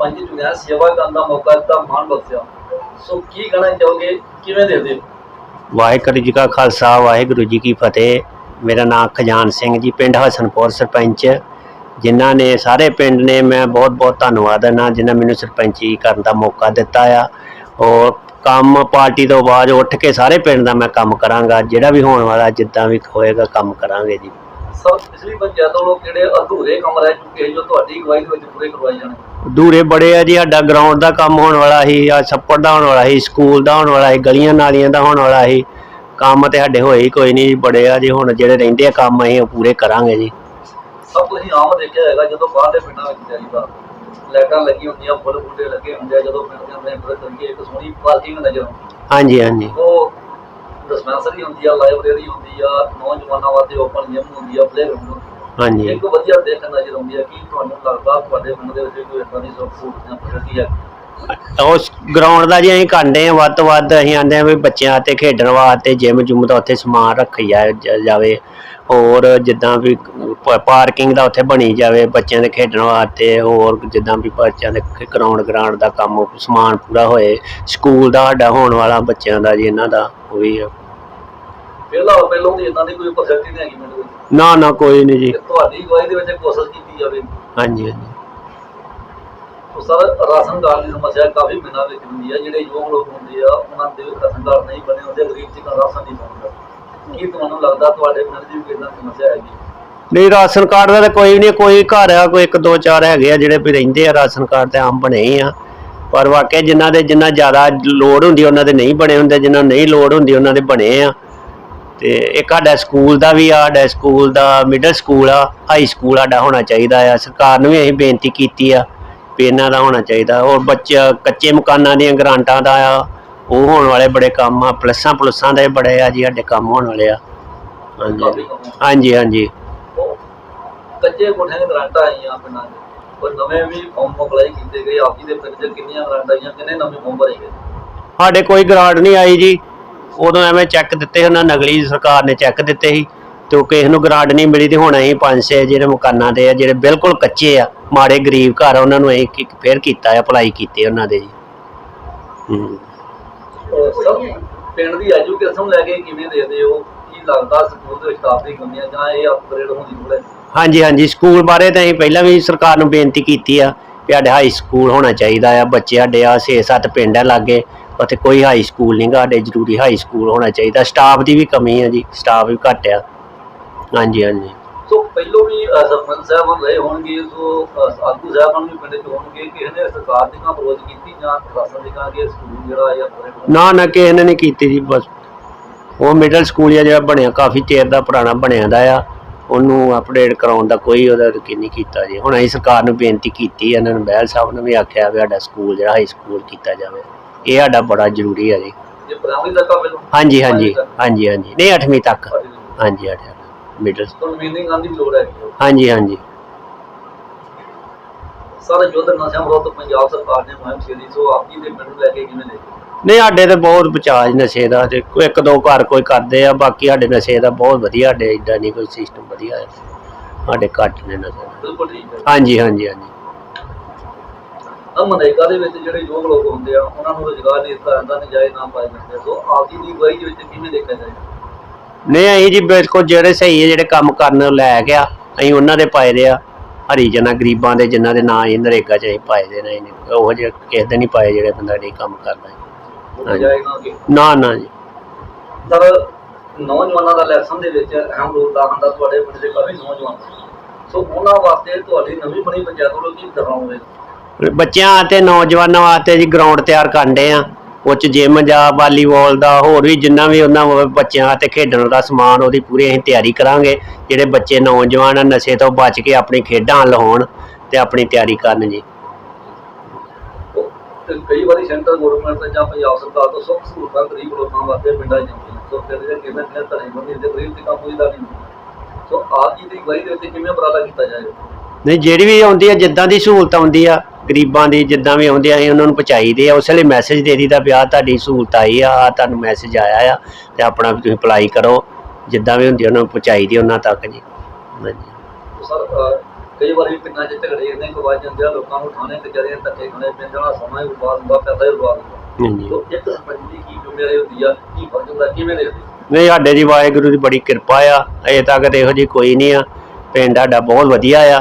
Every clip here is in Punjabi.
ਸਰਪੰਚ ਚੁਣਿਆ ਸੇਵਾ ਕਰਨ ਦਾ ਮੌਕਾ ਦਿੱਤਾ ਮਾਣ ਬਖਸ਼ਿਆ। ਸੋ ਕੀ ਕਹਿਣਾ ਚਾਹੋਗੇ? ਕਿਵੇਂ ਦੇਖਦੇ ਹੋ? ਵਾਹਿਗੁਰੂ ਜੀ ਕਾ ਖਾਲਸਾ ਵਾਹਿਗੁਰੂ ਜੀ ਕੀ ਫਤਿਹ। ਮੇਰਾ ਨਾਮ ਖਜਾਨ ਸਿੰਘ ਜੀ ਪਿੰਡ ਹਸਨਪੁਰ ਸਰਪੰਚ। ਜਿਨ੍ਹਾਂ ਨੇ ਸਾਰੇ ਪਿੰਡ ਨੇ ਮੈਂ ਬਹੁਤ ਬਹੁਤ ਧੰਨਵਾਦ ਕਰਨਾ ਜਿਨ੍ਹਾਂ ਮੈਨੂੰ ਸਰਪੰਚੀ ਕਰਨ ਦਾ ਮੌਕਾ ਦਿੱਤਾ ਆ। ਔਰ ਕੰਮ ਪਾਰਟੀ ਤੋਂ ਬਾਅਦ ਉੱਠ ਕੇ ਸਾਰੇ ਪਿੰਡ ਦਾ ਮੈਂ ਕੰਮ ਕਰਾਂਗਾ। ਜਿਹੜਾ ਵੀ ਹੋਣ ਵਾਲਾ ਜਿੱਦਾਂ ਵੀ ਹੋਏਗਾ ਕੰਮ ਕਰਾਂਗੇ ਜੀ। ਸਰ ਪਿਛਲੀ ਪੰਚਾਇਤ ਵੱਲੋਂ ਕਿਹੜੇ ਅਧੂਰੇ ਕੰਮ ਰਹਿ ਚੁੱਕੇ ਜੋ ਤੁਹਾਡੀ ਅਗਵਾਈ ਦੇ ਵਿੱਚ ਪੂਰੇ ਕਰਵਾਏ ਜਾਣ ਦੂਰੇ ਬੜੇ ਆ ਜੀ ਸਾਡਾ ਗਰਾਊਂਡ ਦਾ ਕੰਮ ਹੋਣ ਵਾਲਾ ਸੀ ਆ ਛੱਪੜ ਦਾ ਹੋਣ ਵਾਲਾ ਸੀ ਸਕੂਲ ਦਾ ਹੋਣ ਵਾਲਾ ਸੀ ਗਲੀਆਂ ਨਾਲੀਆਂ ਦਾ ਹੋਣ ਵਾਲਾ ਸੀ। ਕੰਮ ਤੇ ਸਾਡੇ ਹੋਏ ਹੀ ਕੋਈ ਨਹੀਂ ਬੜੇ ਆ ਜੀ ਹੁਣ ਜਿਹੜੇ ਰਹਿੰਦੇ ਆ ਕੰਮ ਅਸੀਂ ਉਹ ਪੂਰੇ ਕਰਾਂਗੇ ਜੀ। ਸਭ ਤੁਸੀਂ ਆਮ ਦੇਖਿਆ ਹੈਗਾ ਜਦੋਂ ਬਾਹਰ ਦੇ ਪਿੰਡਾਂ ਵਿੱਚ ਜਾਈਦਾ ਲਾਈਟਾਂ ਲੱਗੀਆਂ ਹੁੰਦੀਆਂ ਫੁੱਲ ਬੂਟੇ ਲੱਗੇ ਹੁੰਦੇ ਆ ਜਦੋਂ ਪਿੰਡ ਦੇ ਮੈਂਬਰ ਕਰੀਏ ਇੱਕ ਸੋਹਣੀ ਪਾਰਕਿੰਗ ਨਜ਼ਰ ਆਉਂਦੀ। ਹਾਂਜੀ ਹਾਂਜੀ। ਉਹ ਡਿਸਪੈਂਸਰੀ ਹੁੰਦੀ ਆ ਲਾਇਬ੍ਰੇਰੀ ਹੁੰਦੀ ਆ ਨੌਜਵਾਨਾਂ ਵਾਸਤੇ ਓਪਨ ਜਿਮ ਹੁੰਦੀ ਆ ਪਲੇਗਰਾਉਂਡ ਹਾਂਜੀ। ਇੱਕ ਵਧੀਆ ਦੇਖ ਨਜ਼ਰ ਆਉਂਦੀ ਆ ਕੀ ਤੁਹਾਨੂੰ ਲੱਗਦਾ ਤੁਹਾਡੇ ਪਿੰਡ ਦੇ ਵਿੱਚ ਕੋਈ ਇਦਾਂ ਦੀ ਸਹੂਲਤ ਜਾਂ ਫੈਸਿਲਿਟੀ ਹੈ? ਉਸ ਗਰਾਊਂਡ ਦਾ ਜੀ ਅਸੀਂ ਕਰਦੇ ਆ ਵੱਧ ਤੋਂ ਵੱਧ ਅਸੀਂ ਆਂਦੇ ਆ ਵੀ ਬੱਚਿਆਂ ਤੇ ਖੇਡਣ ਵਾਸਤੇ ਜਿਮ ਜੁਮ ਦਾ ਉੱਥੇ ਸਮਾਨ ਰੱਖਿਆ ਜ- ਜਾਵੇ। ਹੋਰ ਜਿੱਦਾਂ ਵੀ ਪਾਰਕਿੰਗ ਦਾ ਉੱਥੇ ਬਣੀ ਜਾਵੇ ਬੱਚਿਆਂ ਦੇ ਖੇਡਣ ਵਾਸਤੇ ਹੋਰ ਜਿੱਦਾਂ ਵੀ ਬੱਚਿਆਂ ਦੇ ਗਰਾਊਂਡ ਗਰਾਊਂਡ ਦਾ ਕੰਮ ਸਮਾਨ ਪੂਰਾ ਹੋਏ। ਸਕੂਲ ਦਾ ਸਾਡਾ ਹੋਣ ਵਾਲਾ ਬੱਚਿਆਂ ਦਾ ਜੀ ਇਹਨਾਂ ਦਾ ਉਹ ਵੀ ਆ। ਪਹਿਲਾਂ ਪਹਿਲਾਂ ਦੀ ਇਦਾਂ ਦੀ ਕੋਈ ਫੈਸਿਲਿਟੀ ਨਹੀਂ ਹੈਗੀ ਨਾ ਨਾ ਕੋਈ ਨਹੀਂ ਜੀ। ਤੁਹਾਡੀ ਅਗਵਾਈ ਦੇ ਵਿੱਚ ਕੋਸ਼ਿਸ਼ ਕੀਤੀ ਜਾਵੇ। ਹਾਂਜੀ ਹਾਂਜੀ। ਤੋ ਸਰ ਰਾਸ਼ਨ ਕਾਰਡ ਦੀ ਸਮੱਸਿਆ ਕਾਫੀ ਪਿੰਡਾਂ ਵਿੱਚ ਹੁੰਦੀ ਹੈ ਜਿਹੜੇ ਯੋਗ ਲੋਕ ਹੁੰਦੇ ਆ ਉਹਨਾਂ ਦੇ ਰਾਸ਼ਨ ਕਾਰਡ ਨਹੀਂ ਬਣੇ ਹੁੰਦੇ ਗਰੀਬ ਜੀ ਦਾ ਰਾਸ਼ਨ ਨਹੀਂ ਪਹੁੰਚਦਾ ਕੀ ਤੁਹਾਨੂੰ ਲੱਗਦਾ ਤੁਹਾਡੇ ਪਿੰਡ ਦੀ ਵੀ ਇਦਾਂ ਸਮੱਸਿਆ ਹੈਗੀ ਨਹੀਂ ਰਾਸ਼ਨ ਕਾਰਡ ਦਾ ਤਾਂ ਕੋਈ ਨਹੀਂ ਕੋਈ ਘਰ ਆ ਕੋਈ ਇੱਕ ਦੋ ਚਾਰ ਹੈਗੇ ਆ ਜਿਹੜੇ ਵੀ ਰਹਿੰਦੇ ਆ ਰਾਸ਼ਨ ਕਾਰਡ ਤੇ ਆਮ ਬਣੇ ਹੀ ਆ। ਪਰ ਵਾਕਿਆ ਜਿਨ੍ਹਾਂ ਦੇ ਜਿੰਨਾ ਜ਼ਿਆਦਾ ਲੋੜ ਹੁੰਦੀ ਉਹਨਾਂ ਦੇ ਨਹੀਂ ਬਣੇ ਹੁੰਦੇ ਜਿਨ੍ਹਾਂ ਨਹੀਂ ਲੋੜ ਹੁੰਦੀ ਉਹਨਾਂ ਦੇ ਬਣੇ ਆ। ਤੇ ਇੱਕ ਸਾਡਾ ਸਕੂਲ ਦਾ ਵੀ ਆ ਸਾਡਾ ਸਕੂਲ ਦਾ ਮਿਡਲ ਸਕੂਲ ਆ ਹਾਈ ਸਕੂਲ ਸਾਡਾ ਹੋਣਾ ਚਾਹੀਦਾ ਆ। ਸਰਕਾਰ ਨੂੰ ਵੀ ਅਸੀਂ ਬੇਨਤੀ ਕੀਤੀ ਆ ਵੀ ਇਹਨਾਂ ਦਾ ਹੋਣਾ ਚਾਹੀਦਾ। ਔਰ ਬੱਚਾ ਕੱਚੇ ਮਕਾਨਾਂ ਦੀਆਂ ਗਰਾਂਟਾਂ ਦਾ ਆ ਉਹ ਹੋਣ ਵਾਲੇ ਬੜੇ ਕੰਮ ਆ। ਪਲੱਸਾਂ ਪਲੱਸਾਂ ਦੇ ਬੜੇ ਆ ਜੀ ਸਾਡੇ ਕੰਮ ਹੋਣ ਵਾਲੇ ਆ। ਹਾਂਜੀ। ਹਾਂਜੀ ਹਾਂਜੀ। ਕੱਚੇ ਕੋਠਿਆਂ ਦੇ ਗਰਾਂਟਾਂ ਆਈਆਂ ਪਿੰਡਾਂ ਦੇ ਪਰ ਨਵੇਂ ਵੀ ਫਾਰਮ ਅਪਲਾਈ ਕੀਤੇ ਗਏ ਆਪ ਜੀ ਦੇ ਪਿੰਡ 'ਚ ਕਿੰਨੀਆਂ ਗਰਾਂਟਾਂ ਆਈਆਂ ਕਿੰਨੇ ਨਵੇਂ ਫਾਰਮ ਭਰੇ ਗਏ? ਸਾਡੇ ਕੋਈ ਗ੍ਰਾਂਟ ਨਹੀਂ ਆਈ ਜੀ। ਉਦੋਂ ਐਵੇਂ ਚੈੱਕ ਦਿੱਤੇ ਉਹਨਾਂ ਨਕਲੀ ਸਰਕਾਰ ਨੇ ਚੈੱਕ ਦਿੱਤੇ ਸੀ ਤੇ ਉਹ ਕਿਸੇ ਨੂੰ ਗ੍ਰਾਂਟ ਨਹੀਂ ਮਿਲੀ ਤੇ ਹੁਣ ਅਸੀਂ ਪੰਜ ਛੇ ਜਿਹੜੇ ਮਕਾਨਾਂ ਦੇ ਆ ਜਿਹੜੇ ਬਿਲਕੁਲ ਕੱਚੇ ਆ ਮਾੜੇ ਗਰੀਬ ਘਰ ਆ, ਉਹਨਾਂ ਨੂੰ ਅਸੀਂ ਫੇਰ ਕੀਤਾ ਆ ਅਪਲਾਈ ਕੀਤੇ ਉਹਨਾਂ ਦੇ ਜੀ। ਹੂੰ। ਅਹ ਸਭ ਪਿੰਡ ਦੀ ਐਜੂਕੇਸ਼ਨ ਲੈ ਕੇ ਕਿਵੇਂ ਦੇਖਦੇ ਹੋ? ਕੀ ਲੱਗਦਾ ਸਕੂਲ ਦੇ ਵਿੱਚ ਸਟਾਫ ਦੀ ਕਮੀਆਂ ਜਾਂ ਇਹ ਅਪਗ੍ਰੇਡ ਹੋਣ ਦੀ ਲੋੜ ਹੈ ਹਾਂਜੀ ਹਾਂਜੀ ਸਕੂਲ ਬਾਰੇ ਤਾਂ ਅਸੀਂ ਪਹਿਲਾਂ ਵੀ ਸਰਕਾਰ ਨੂੰ ਬੇਨਤੀ ਕੀਤੀ ਆ ਵੀ ਸਾਡੇ ਹਾਈ ਸਕੂਲ ਹੋਣਾ ਚਾਹੀਦਾ ਆ ਬੱਚੇ ਸਾਡੇ ਆ 6-7 ਪਿੰਡ ਆ ਲਾਗੇ ਉੱਥੇ ਕੋਈ ਹਾਈ ਸਕੂਲ ਨਹੀਂ ਗਾ ਸਾਡੇ ਜ਼ਰੂਰੀ ਹਾਈ ਸਕੂਲ ਹੋਣਾ ਚਾਹੀਦਾ। ਸਟਾਫ ਦੀ ਵੀ ਕਮੀ ਆ ਜੀ ਸਟਾਫ ਵੀ ਘੱਟ ਆ। ਹਾਂਜੀ ਹਾਂਜੀ। ਸੋ ਪਹਿਲੋਂ ਵੀ ਸਰਪੰਚ ਸਾਹਿਬਾਨ ਰਹੇ ਹੋਣਗੇ ਸੋ ਅਹ, ਆਗੂ ਸਾਹਿਬਾਨ ਵੀ ਪਿੰਡ 'ਚ ਹੋਣਗੇ ਕਿਸੇ ਨੇ ਸਰਕਾਰ ਦੀ ਕਾਂ ਵਿਰੋਧ ਕੀਤੀ ਜਾਂ ਪ੍ਰਸ਼ਾਸਨ ਦੀ ਕਾਂ ਕਿ ਸਕੂਲ ਜਿਹੜਾ ਹੈ ਅਪਗ੍ਰੇਡ ਹੋਣਾ ਨਾ ਨਾ ਕਿਸੇ ਨੇ ਨਹੀਂ ਕੀਤੀ ਜੀ ਬਸ। ਉਹ ਮਿਡਲ ਸਕੂਲ ਆ ਜਿਹੜਾ ਬਣਿਆ ਕਾਫੀ ਚਿਰ ਦਾ ਪੁਰਾਣਾ ਬਣਿਆ ਦਾ ਆ। ਉਹਨੂੰ ਅਪਡੇਟ ਕਰਾਉਣ ਦਾ ਕੋਈ ਉਹਦਾ ਯਕੀਨ ਨਹੀਂ ਕੀਤਾ ਜੀ। ਹੁਣ ਅਸੀਂ ਸਰਕਾਰ ਨੂੰ ਬੇਨਤੀ ਕੀਤੀ ਇਹਨਾਂ ਨੂੰ ਬਹਿਲ ਸਾਹਿਬ ਨੇ ਵੀ ਆਖਿਆ ਵੀ ਸਾਡਾ ਸਕੂਲ ਜਿਹੜਾ ਹਾਈ ਸਕੂਲ ਕੀਤਾ ਜਾਵੇ। ਇਹ ਸਾਡਾ ਬੜਾ ਜ਼ਰੂਰੀ ਹੈ ਜੀ। ਹਾਂਜੀ ਹਾਂਜੀ ਹਾਂਜੀ ਹਾਂਜੀ। ਨਹੀਂ 8ਵੀਂ ਤੱਕ। ਹਾਂਜੀ ਅੱਠਵੀਂ ਮਿਡਲ ਤੋਂ ਮੀਨਿੰਗ ਆਂਦੀ ਲੋੜ ਹੈ? ਹਾਂਜੀ ਹਾਂਜੀ। ਸਾਰੇ ਯੁੱਧ ਨਸ਼ਿਆਂ ਵਿਰੁੱਧ ਪੰਜਾਬ ਸਰਕਾਰ ਨੇ ਮੁਹਿੰਮ ਛੇੜੀ ਸੋ ਆਪ ਜੀ ਦੇ ਪਿੰਡ ਲੈ ਕੇ ਕਿਵੇਂ ਦੇਖਦੇ ਨਹੀਂ ਸਾਡੇ ਤੇ ਬਹੁਤ ਬਚਾਅ ਨਸ਼ੇ ਦਾ। ਤੇ ਕੋਈ ਇੱਕ ਦੋ ਘਰ ਕੋਈ ਕਰਦੇ ਆ ਬਾਕੀ ਸਾਡੇ ਨਸ਼ੇ ਦਾ ਬਹੁਤ ਵਧੀਆ ਸਾਡੇ ਇਦਾਂ ਨਹੀਂ ਕੋਈ ਸਿਸਟਮ ਵਧੀਆ ਹੈ। ਸਾਡੇ ਘੱਟ ਨੇ ਨਸ਼ੇ। ਬਿਲਕੁਲ ਠੀਕ ਹੈ। ਹਾਂਜੀ ਹਾਂਜੀ ਹਾਂਜੀ। ਆ ਮਨਰੇਗਾ ਦੇ ਵਿੱਚ ਜਿਹੜੇ ਯੋਗ ਲੋਕ ਹੁੰਦੇ ਆ ਉਹਨਾਂ ਨੂੰ ਰੋਜ਼ਗਾਰ ਨਹੀਂ ਦਿੱਤਾ ਜਾਂਦਾ ਨਜਾਇਜ਼ ਨਾ ਪਾਏ ਜਾਂਦੇ। ਸੋ ਆਪ ਜੀ ਦੀ ਅਗਵਾਈ ਦੇ ਵਿੱਚ ਕਿਵੇਂ ਦੇਖਿਆ ਜਾਏਗਾ ਨਹੀਂ ਅਸੀਂ ਜੀ ਬਿਲਕੁਲ ਜਿਹੜੇ ਸਹੀ ਹੈ ਜਿਹੜੇ ਕੰਮ ਕਰਨ ਲੈ ਗਿਆ ਅਸੀਂ ਉਹਨਾਂ ਦੇ ਪਾਏ ਦੇ ਆ। ਹਰੀਜਨਾਂ ਗਰੀਬਾਂ ਦੇ ਜਿਨ੍ਹਾਂ ਦੇ ਨਾਂ ਹੀ ਨਰੇਗਾ ਚ ਅਸੀਂ ਪਾਏ ਦੇ ਨੇ ਉਹ ਜਿਹੇ ਕਿਸੇ ਦੇ ਨਹੀਂ ਪਾਏ ਜਿਹੜੇ ਬੰਦਾ ਨਹੀਂ ਕੰਮ ਕਰਦਾ ਨਾ ਨਾ ਜੀ। ਸਰ ਨੌਜਵਾਨਾਂ ਦਾ ਇਲੈਕਸ਼ਨ ਦੇ ਵਿੱਚ ਅਹਿਮ ਰੋਲ ਅਦਾ ਹੁੰਦਾ ਤੁਹਾਡੇ ਪਿੰਡ ਦੇ ਕਾਫੀ ਨੌਜਵਾਨ। ਸੋ ਉਹਨਾਂ ਵਾਸਤੇ ਤੁਹਾਡੀ ਨਵੀਂ ਬਣੀ ਪੰਚਾਇਤ ਵੱਲੋਂ ਕੀ ਕਰਾਉਂਗੇ ਬੱਚਿਆਂ ਤੇ ਨੌਜਵਾਨਾਂ ਵਾਸਤੇ ਜੀ ਗਰਾਊਂਡ ਤਿਆਰ ਕਰਦੇ ਆ ਉਹ ਚ ਜਿਮ ਜਾਂ ਵਾਲੀਬਾਲ ਦਾ ਹੋਰ ਵੀ ਜਿੰਨਾ ਵੀ ਉਹਨਾਂ ਬੱਚਿਆਂ ਤੇ ਖੇਡਣ ਦਾ ਸਮਾਨ ਉਹਦੀ ਪੂਰੀ ਅਸੀਂ ਤਿਆਰੀ ਕਰਾਂਗੇ। ਜਿਹੜੇ ਬੱਚੇ ਨੌਜਵਾਨ ਨਸ਼ੇ ਤੋਂ ਬਚ ਕੇ ਆਪਣੀ ਖੇਡਾਂ ਲਾਉਣ ਤੇ ਆਪਣੀ ਤਿਆਰੀ ਕਰਨ ਜੀ। ਤੇ ਕਈ ਵਾਰੀ ਸੈਂਟਰ ਗਵਰਨਮੈਂਟ ਜਾਂ ਪੰਜਾਬ ਸਰਕਾਰ ਤੋਂ ਸੁੱਖ ਸਹੂਲਤਾਂ ਗਰੀਬ ਲੋਕਾਂ ਵਾਸਤੇ ਪਿੰਡਾਂ ਜਾਂਦੀਆਂ ਸੋ ਫਿਰ ਇਹ ਕਿਵੇਂ ਕਿਵੇਂ ਧੜੇ ਬੰਦੇ ਦੇ ਗਰੀਬ ਤੇ ਕੰਮ ਪੁੱਜਦਾ ਨਹੀਂ ਸੋ ਆਪ ਜੀ ਦੀ ਅਗਵਾਈ ਦੇ ਉੱਤੇ ਕਿਵੇਂ ਉਪਰਾਲਾ ਕੀਤਾ ਜਾਏਗਾ ਨਹੀਂ ਜਿਹੜੀ ਵੀ ਆਉਂਦੀ ਆ ਜਿੱਦਾਂ ਦੀ ਸਹੂਲਤ ਆਉਂਦੀ ਆ ਗਰੀਬਾਂ ਦੀ ਜਿੱਦਾਂ ਵੀ ਆਉਂਦੀ ਆ ਅਸੀਂ ਉਹਨਾਂ ਨੂੰ ਪਹੁੰਚਾਈਦੇ ਆ। ਉਸ ਲਈ ਮੈਸੇਜ ਦੇ ਦੀਦਾ ਵੀ ਆਹ ਤੁਹਾਡੀ ਸਹੂਲਤ ਆਈ ਆ ਆਹ ਤੁਹਾਨੂੰ ਮੈਸੇਜ ਆਇਆ ਆ ਤੇ ਆਪਣਾ ਵੀ ਤੁਸੀਂ ਅਪਲਾਈ ਕਰੋ। ਜਿੱਦਾਂ ਵੀ ਹੁੰਦੀ ਉਹਨਾਂ ਨੂੰ ਪਹੁੰਚਾਈਦੀ ਉਹਨਾਂ ਤੱਕ ਜੀ। ਹਾਂਜੀ। ਸੋ ਸਰ ਅਹ, ਕਈ ਵਾਰੀ ਪਿੰਡਾਂ 'ਚ ਝਗੜੇ ਇੰਨੇ ਕੁ ਵੱਜ ਜਾਂਦੇ ਆ ਲੋਕਾਂ ਨੂੰ ਥਾਣੇ ਕਚਹਿਰੀਆਂ ਧੱਕੇ ਖਾਣੇ ਪੈਂਦੇ ਆ ਸਮਾਂ ਹੀ ਬਰਬਾਦ ਹੁੰਦਾ ਪੈਸਾ ਹੀ ਬਰਬਾਦ ਹੁੰਦਾ। ਹਾਂਜੀ। ਤੋ ਇੱਕ ਸਰਪੰਚ ਦੀ ਕੀ ਜ਼ਿੰਮੇਵਾਰੀ ਹੁੰਦੀ ਆ ਕੀ ਫਰਜ਼ ਹੁੰਦਾ ਕਿਵੇਂ ਦੇਖਦੇ ਨਹੀਂ ਸਾਡੇ ਜੀ ਵਾਹਿਗੁਰੂ ਦੀ ਬੜੀ ਕਿਰਪਾ ਆ। ਅਜੇ ਤੱਕ ਤੇ ਇਹੋ ਜੀ ਕੋਈ ਨਹੀਂ ਆ। ਪਿੰਡ ਸਾਡਾ ਬਹੁਤ ਵਧੀਆ ਆ।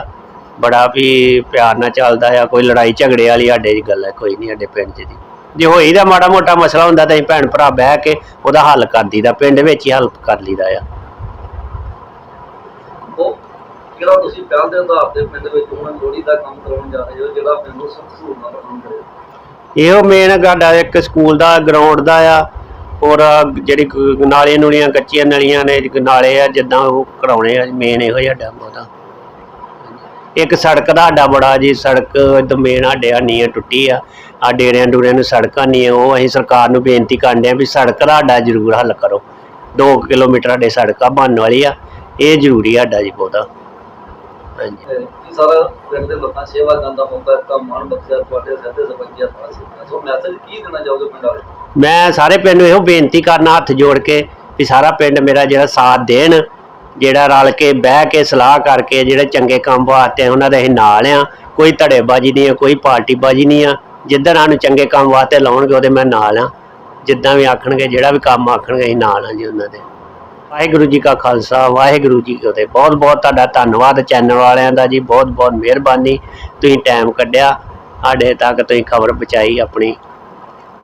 ਬੜਾ ਵੀ ਪਿਆਰ ਨਾਲ ਚੱਲਦਾ ਆ ਕੋਈ ਲੜਾਈ ਝਗੜੇ ਵਾਲੀ ਸਾਡੇ ਦੀ ਗੱਲ ਹੈ ਕੋਈ ਨਹੀਂ ਸਾਡੇ ਪਿੰਡ 'ਚ ਦੀ। ਜੇ ਹੋਈ ਦਾ ਮਾੜਾ ਮੋਟਾ ਮਸਲਾ ਹੁੰਦਾ ਤਾਂ ਅਸੀਂ ਭੈਣ ਭਰਾ ਬਹਿ ਕੇ ਉਹਦਾ ਹੱਲ ਕਰ ਦਈਦਾ ਪਿੰਡ ਵਿੱਚ ਹੀ ਹੱਲ ਕਰ ਲਈਦਾ ਆ। ਉਹ ਜਿਹੜਾ ਤੁਸੀਂ ਪਹਿਲ ਦੇ ਆਧਾਰ ਤੇ ਪਿੰਡ ਵਿੱਚ ਹੁਣ ਲੋਹੜੀ ਦਾ ਕੰਮ ਕਰਾਉਣ ਜਾ ਰਹੇ ਹੋ ਜਿਹੜਾ ਪਿੰਡ ਨੂੰ ਸਹੂਲਤ ਨਾਲ ਬਣਾਉਣ ਕਰੇ ਇਹੋ ਮੇਨ ਸਾਡਾ ਇੱਕ ਸਕੂਲ ਦਾ ਗਰਾਊਂਡ ਦਾ ਆ ਔਰ ਜਿਹੜੀ ਨਾਲੇ ਨੂਲੀਆਂ ਕੱਚੀਆਂ ਨਲੀਆਂ ਨੇ ਨਾਲੇ ਆ ਜਿੱਦਾਂ ਉਹ ਕਰਾਉਣੇ ਆ ਮੇਨ ਇਹੋ ਹੀ ਸਾਡਾ ਬਹੁਤਾ ਇੱਕ ਸੜਕ ਦਾ ਸਾਡਾ ਬੜਾ ਜੀ ਸੜਕ ਮੇਨ ਸਾਡੇ ਆ ਟੁੱਟੀ ਆ। ਆ ਡੇਰਿਆਂ ਡੂਰਿਆਂ ਨੂੰ ਸੜਕਾਂ ਨਹੀਂ ਆ ਉਹ ਅਸੀਂ ਸਰਕਾਰ ਨੂੰ ਬੇਨਤੀ ਕਰਦੇ ਆ ਵੀ ਸੜਕ ਦਾ ਸਾਡਾ ਜ਼ਰੂਰ ਹੱਲ ਕਰੋ। 2 ਕਿਲੋਮੀਟਰ ਸਾਡੇ ਸੜਕਾਂ ਬਣਨ ਵਾਲੀ ਆ। ਇਹ ਜ਼ਰੂਰੀ ਆ ਸਾਡਾ ਜੀ ਬਹੁਤਾ। ਹਾਂਜੀ। ਤੇ ਕੀ ਸਾਰਾ ਪਿੰਡ ਦੇ ਲੋਕਾਂ ਦੀ ਸੇਵਾ ਕਰਨ ਦਾ ਮੌਕਾ ਦਿੱਤਾ ਮਾਣ ਬਖਸ਼ਿਆ ਤੁਹਾਡੇ ਸੱਦੇ ਸਰਪੰਚੀਆਂ ਦਾ ਸਿੱਖਿਆ। ਸੋ ਮੈਸੇਜ ਕੀ ਦੇਣਾ ਚਾਹੋਗੇ ਪਿੰਡ ਵਾਲੇ? ਮੈਂ ਸਾਰੇ ਪਿੰਡ ਨੂੰ ਇਹੋ ਬੇਨਤੀ ਕਰਨਾ ਹੱਥ ਜੋੜ ਕੇ ਵੀ ਸਾਰਾ ਪਿੰਡ ਮੇਰਾ ਜਿਹੜਾ ਸਾਥ ਦੇਣ। ਜਿਹੜਾ ਰਲ ਕੇ ਬਹਿ ਕੇ ਸਲਾਹ ਕਰਕੇ ਜਿਹੜੇ ਚੰਗੇ ਕੰਮ ਵਾਸਤੇ ਉਹਨਾਂ ਦੇ ਅਸੀਂ ਨਾਲ ਆ, ਕੋਈ ਧੜੇਬਾਜ਼ੀ ਨਹੀਂ ਆ, ਕੋਈ ਪਾਰਟੀਬਾਜ਼ੀ ਨਹੀਂ ਆ। ਜਿੱਦਾਂ ਸਾਨੂੰ ਚੰਗੇ ਕੰਮ ਵਾਸਤੇ ਲਾਉਣਗੇ, ਉਹਦੇ ਮੈਂ ਨਾਲ ਆ। ਜਿੱਦਾਂ ਵੀ ਆਖਣਗੇ, ਜਿਹੜਾ ਵੀ ਕੰਮ ਆਖਣਗੇ, ਅਸੀਂ ਨਾਲ ਆ ਜੀ ਉਹਨਾਂ ਦੇ। ਵਾਹਿਗੁਰੂ ਜੀ ਕਾ ਖਾਲਸਾ, ਵਾਹਿਗੁਰੂ ਜੀ ਕੀ ਫਤਿਹ। ਬਹੁਤ ਬਹੁਤ ਤੁਹਾਡਾ ਧੰਨਵਾਦ ਚੈਨਲ ਵਾਲਿਆਂ ਦਾ ਜੀ। ਬਹੁਤ ਬਹੁਤ ਮਿਹਰਬਾਨੀ। ਤੁਸੀਂ ਟਾਈਮ ਕੱਢਿਆ। ਸਾਡੇ ਤੱਕ ਤੁਸੀਂ ਖਬਰ ਪਹੁੰਚਾਈ ਆਪਣੀ।